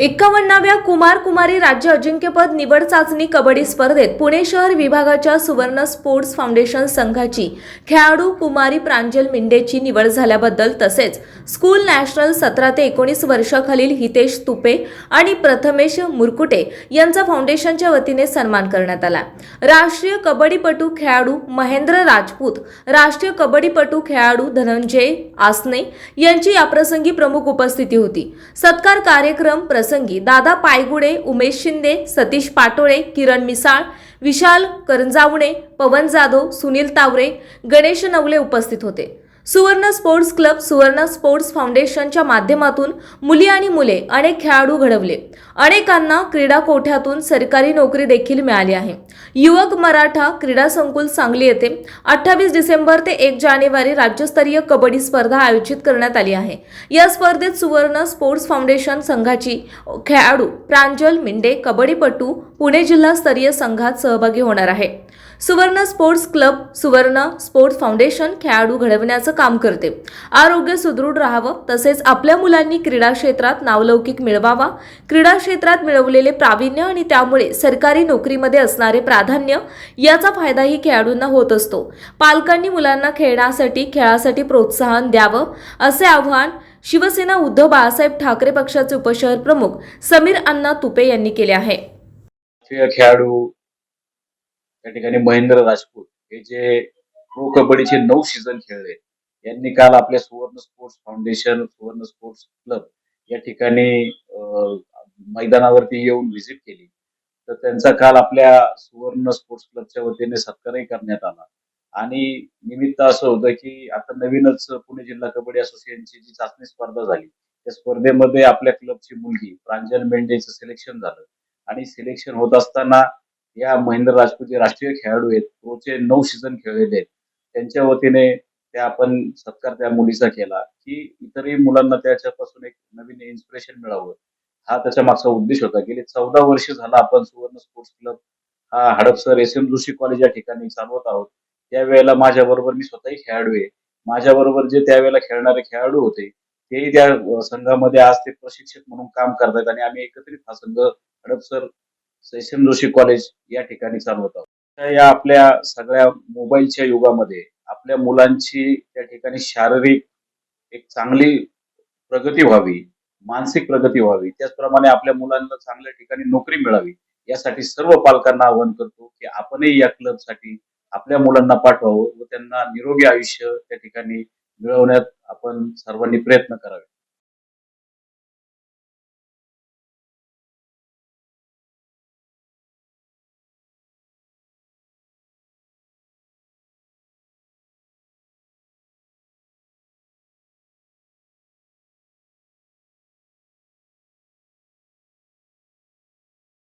एक्कावन्नाव्या कुमार कुमारी राज्य अजिंक्यपद निवड चाचणी कबड्डी स्पर्धेत पुणे शहर विभागाच्या सुवर्ण स्पोर्ट्स फाउंडेशन संघाची खेळाडू कुमारी प्रांजल मिंडेची निवड झाल्याबद्दल तसेच स्कूल नॅशनल सतरा ते एकोणीस वर्षाखालील हितेश तुपे आणि प्रथमेश मुरकुटे यांचा फाउंडेशनच्या वतीने सन्मान करण्यात आला. राष्ट्रीय कबड्डीपटू खेळाडू महेंद्र राजपूत राष्ट्रीय कबड्डीपटू खेळाडू धनंजय आसने यांची याप्रसंगी प्रमुख उपस्थिती होती. सत्कार कार्यक्रम प्रसंगी दादा पायगुडे उमेश शिंदे सतीश पाटोळे किरण मिसाळ विशाल करंजावणे पवन जाधव सुनील तावरे गणेश नवले उपस्थित होते. सुवर्ण स्पोर्ट्स क्लब सुवर्ण स्पोर्ट्स फाउंडेशनच्या माध्यमातून मुली आणि मुले अनेक खेळाडू घडवले. अनेकांना क्रीडा कोठ्यातून सरकारी नोकरी देखील मिळाली आहे. युवक मराठा क्रीडा संकुल सांगली येथे अठ्ठावीस डिसेंबर ते एक जानेवारी राज्यस्तरीय कबड्डी स्पर्धा आयोजित करण्यात आली आहे. या स्पर्धेत सुवर्ण स्पोर्ट्स फाउंडेशन संघाची खेळाडू प्रांजल मिंडे कबड्डीपटू पुणे जिल्हास्तरीय संघात सहभागी होणार आहे. Suvarna sports club Suvarna sports foundation खेळाडू घडवण्याचं काम करते. आरोग्य सुदृढ राहावं तसेच आपल्या मुलांनी क्रीडा क्षेत्रात नावलौकिक मिळवावा. क्रीडा क्षेत्रात मिळवलेले प्रावीण्य आणि त्यामुळे सरकारी नोकरीमध्ये असणारे प्राधान्य याचा फायदाही खेळाडूंना होत असतो. पालकांनी मुलांना खेळण्यासाठी खेळासाठी प्रोत्साहन द्यावं असे आवाहन शिवसेना उद्धव बाळासाहेब ठाकरे पक्षाचे उपशहर प्रमुख समीर अण्णा तुपे यांनी केले आहे. खेळाडू त्या ठिकाणी महेंद्र राजपूत हे जे प्रो कबड्डीचे नऊ सीझन खेळले यांनी काल आपल्या Suvarna sports foundation Suvarna sports club या ठिकाणी मैदानावरती येऊन व्हिजिट केली. तर त्यांचा काल आपल्या सुवर्ण स्पोर्ट्स क्लबच्या वतीने सत्कारही करण्यात आला. आणि निमित्त असं होतं की आता नवीनच पुणे जिल्हा कबड्डी असोसिएशनची जी चाचणी स्पर्धा झाली त्या स्पर्धेमध्ये आपल्या क्लबची मुलगी प्रांजल मेंढेचं सिलेक्शन झालं. आणि सिलेक्शन होत असताना या महेंद्र राजपूत जे राष्ट्रीय खेळाडू आहेत. प्रोचे नऊ सीझन खेळलेले आहेत. त्यांच्या वतीने त्या आपण सत्कार त्या मुलीचा केला की इतरही मुलांना त्याच्यापासून एक नवीन इन्स्पिरेशन मिळावं. हा त्याच्या मागचा उद्देश होता. गेली चौदा वर्ष झाला आपण सुवर्ण स्पोर्ट्स क्लब हा Hadapsar S M Joshi college या ठिकाणी चालवत आहोत. त्यावेळेला माझ्याबरोबर मी स्वतःही खेळाडू आहे. माझ्या बरोबर जे त्यावेळेला खेळणारे खेळाडू होते तेही त्या संघामध्ये आज ते प्रशिक्षक म्हणून काम करतायत आणि आम्ही एकत्रित हा संघ हडपसर एस जोशी कॉलेज या ठिकाणी चालवत आहोत तर या आपल्या सगळ्या मोबाईलच्या युगामध्ये आपल्या मुलांची त्या ठिकाणी शारीरिक एक चांगली प्रगती व्हावी मानसिक प्रगती व्हावी त्याचप्रमाणे आपल्या मुलांना चांगल्या ठिकाणी नोकरी मिळावी यासाठी सर्व पालकांना आवाहन करतो की आपणही या क्लबसाठी आपल्या मुलांना पाठवावं व त्यांना निरोगी आयुष्य त्या ठिकाणी मिळवण्यात आपण सर्वांनी प्रयत्न करावे.